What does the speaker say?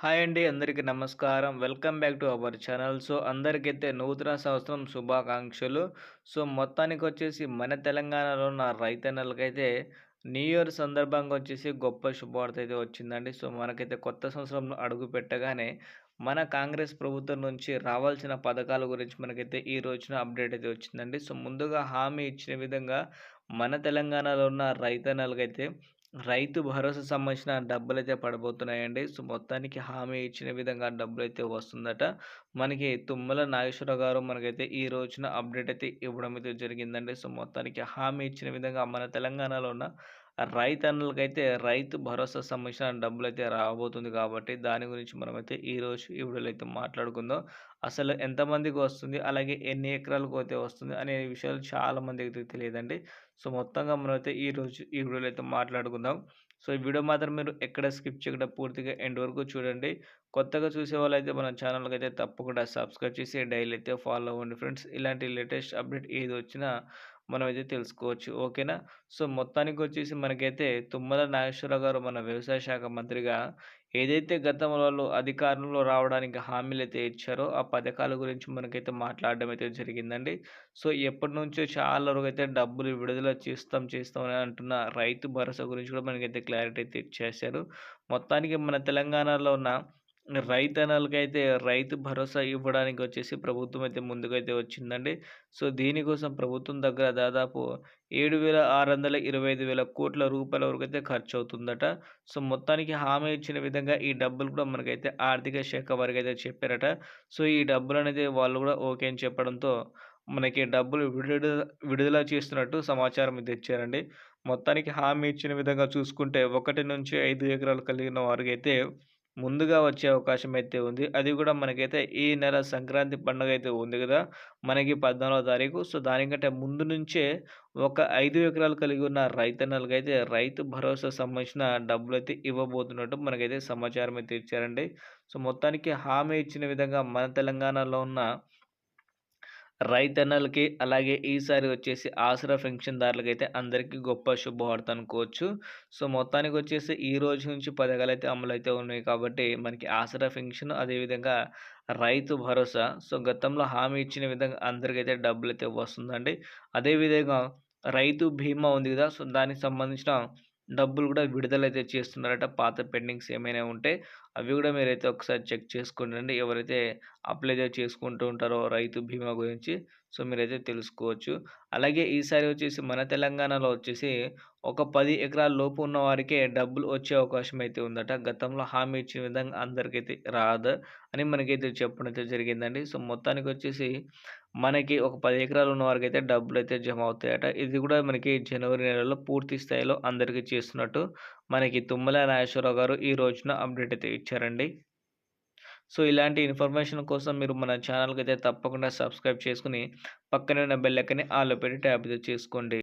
Hi అండి అందరికీ నమస్కారం. Welcome back to our channel. So అందరికైతే నూతన సంవత్సరం శుభాకాంక్షలు. సో మొత్తానికి వచ్చేసి మన తెలంగాణలో ఉన్న రైతన్నలకైతే న్యూ ఇయర్ సందర్భంగా వచ్చేసి గొప్ప శుభవార్త అయితే వచ్చిందండి. సో మనకైతే కొత్త సంవత్సరంలో అడుగు పెట్టగానే మన కాంగ్రెస్ ప్రభుత్వం నుంచి రావాల్సిన పథకాల గురించి మనకైతే ఈ రోజున అప్డేట్ అయితే వచ్చిందండి. సో ముందుగా హామీ ఇచ్చిన విధంగా మన తెలంగాణలో ఉన్న రైతన్నలకైతే రైతు భరోసా సంబంధించిన డబ్బులైతే పడబోతున్నాయండి. సో, మొత్తానికి హామీ ఇచ్చిన విధంగా డబ్బులైతే వస్తుందట. మనకి తుమ్మల నాగేశ్వరరావు గారు మనకైతే ఈ రోజున అప్డేట్ అయితే ఇవ్వడం అయితే జరిగిందండి. సో, మొత్తానికి హామీ ఇచ్చిన విధంగా మన తెలంగాణలో ఉన్న రైతన్నలకైతే రైతు భరోసా సంబంధించిన డబ్బులైతే రాబోతుంది కాబట్టి దాని గురించి మనమైతే ఈరోజు ఈ వీడియోలో అయితే మాట్లాడుకుందాం. అసలు ఎంతమందికి వస్తుంది? అలాగే ఎన్ని ఎకరాలకు అయితే వస్తుంది? అనే విషయాలు చాలా మందికి తెలియదండి. సో, మొత్తంగా మనమైతే ఈరోజు ఈ వీడియోలో అయితే మాట్లాడుకుందాం. సో, ఈ వీడియో మాత్రం మీరు ఎక్కడ స్కిప్ చేయకుండా పూర్తిగా ఎండ్ వరకు చూడండి. కొత్తగా చూసే వాళ్ళైతే మన ఛానల్‌కి అయితే తప్పకుండా సబ్స్క్రైబ్ చేసి డైలీ అయితే ఫాలో అవ్వండి ఫ్రెండ్స్. ఇలాంటి లేటెస్ట్ అప్డేట్ ఏది వచ్చినా మనమైతే తెలుసుకోవచ్చు. ఓకేనా? సో, మొత్తానికి వచ్చేసి మనకైతే తుమ్మల నాగేశ్వరరావు గారు మన వ్యవసాయ శాఖ మంత్రిగా ఏదైతే గతంలో వాళ్ళు అధికారంలో రావడానికి హామీలు అయితే ఇచ్చారో, ఆ పథకాల గురించి మనకైతే మాట్లాడడం అయితే జరిగిందండి. సో, ఎప్పటినుంచో చాలా వరకు అయితే డబ్బులు విడుదల చేస్తాం, చేస్తాం అని అంటున్న రైతు భరోసా గురించి కూడా మనకైతే క్లారిటీ అయితే ఇచ్చేసారు మొత్తానికి మన తెలంగాణలో ఉన్న రైతన్నలకైతే రైతు భరోసా ఇవ్వడానికి వచ్చేసి ప్రభుత్వం అయితే ముందుకైతే వచ్చిందండి. సో, దీనికోసం ప్రభుత్వం దగ్గర దాదాపు ఏడు వేల ఆరు వందల ఇరవై ఐదు వేల కోట్ల రూపాయల వరకు అయితే ఖర్చు అవుతుందట సో, మొత్తానికి హామీ ఇచ్చిన విధంగా ఈ డబ్బులు కూడా మనకైతే ఆర్థిక శాఖ వారికి అయితే చెప్పారట. సో, ఈ డబ్బులు అనేది వాళ్ళు కూడా ఓకే అని చెప్పడంతో మనకి డబ్బులు విడుదల విడుదల చేస్తున్నట్టు సమాచారం అయితే ఇచ్చారండి. మొత్తానికి హామీ ఇచ్చిన విధంగా చూసుకుంటే 1-5 ఎకరాలు కలిగిన వారికైతే ముందుగా వచ్చే అవకాశం అయితే ఉంది. అది కూడా మనకైతే ఈ నెల సంక్రాంతి పండుగ అయితే ఉంది కదా! మనకి 14వ తారీఖు. సో, దానికంటే ముందు నుంచే ఒక ఐదు ఎకరాలు కలిగి ఉన్న రైతన్నలకైతే రైతు భరోసా సంబంధించిన డబ్బులైతే ఇవ్వబోతున్నట్టు మనకైతే సమాచారం అయితే ఇచ్చారండి. సో, మొత్తానికి హామీ ఇచ్చిన విధంగా మన తెలంగాణలో ఉన్న రైతన్నలకి అలాగే ఈసారి వచ్చేసి ఆసరా పెన్షన్‌దారులకైతే అందరికీ గొప్ప శుభవార్త అనుకోవచ్చు. సో, మొత్తానికి వచ్చేసి ఈ రోజు నుంచి పథకాలైతే అమలైతే ఉన్నాయి కాబట్టి మనకి ఆసరా పెన్షన్ అదేవిధంగా రైతు భరోసా సో, గతంలో హామీ ఇచ్చిన విధంగా అందరికైతే డబ్బులైతే వస్తుందండి. అదేవిధంగా రైతు బీమా ఉంది కదా! సో, దానికి సంబంధించిన డబ్బులు కూడా విడుదలైతే చేస్తున్నారట. పాత పెండింగ్స్ ఏమైనా ఉంటే అవి కూడా మీరైతే ఒకసారి చెక్ చేసుకోండి ఎవరైతే అప్లై చేసుకుంటూ ఉంటారో రైతు బీమా గురించి సో, మీరైతే తెలుసుకోవచ్చు. అలాగే ఈసారి వచ్చేసి మన తెలంగాణలో వచ్చేసి ఒక పది ఎకరాల లోపు ఉన్న వారికే డబ్బులు వచ్చే అవకాశం అయితే ఉందట. గతంలో హామీ ఇచ్చిన విధంగా అందరికైతే రాదు అని మనకైతే చెప్పడం అయితే జరిగిందండి. సో, మొత్తానికి వచ్చేసి మనకి ఒక పది ఎకరాలు ఉన్న డబ్బులు అయితే జమ అవుతాయట. ఇది కూడా మనకి జనవరి నెలలో పూర్తి స్థాయిలో అందరికీ చేస్తున్నట్టు మనకి తుమ్మల నాగేశ్వరరావు గారు ఈ రోజున అప్డేట్ అయితే ఇచ్చారండి. సో, ఇలాంటి ఇన్ఫర్మేషన్ కోసం మీరు మన ఛానల్‌కైతే తప్పకుండా సబ్స్క్రైబ్ చేసుకుని పక్కనే ఉన్న బెల్ ఐకాన్‌ని పెట్టి ట్యాబ్ చేసుకోండి.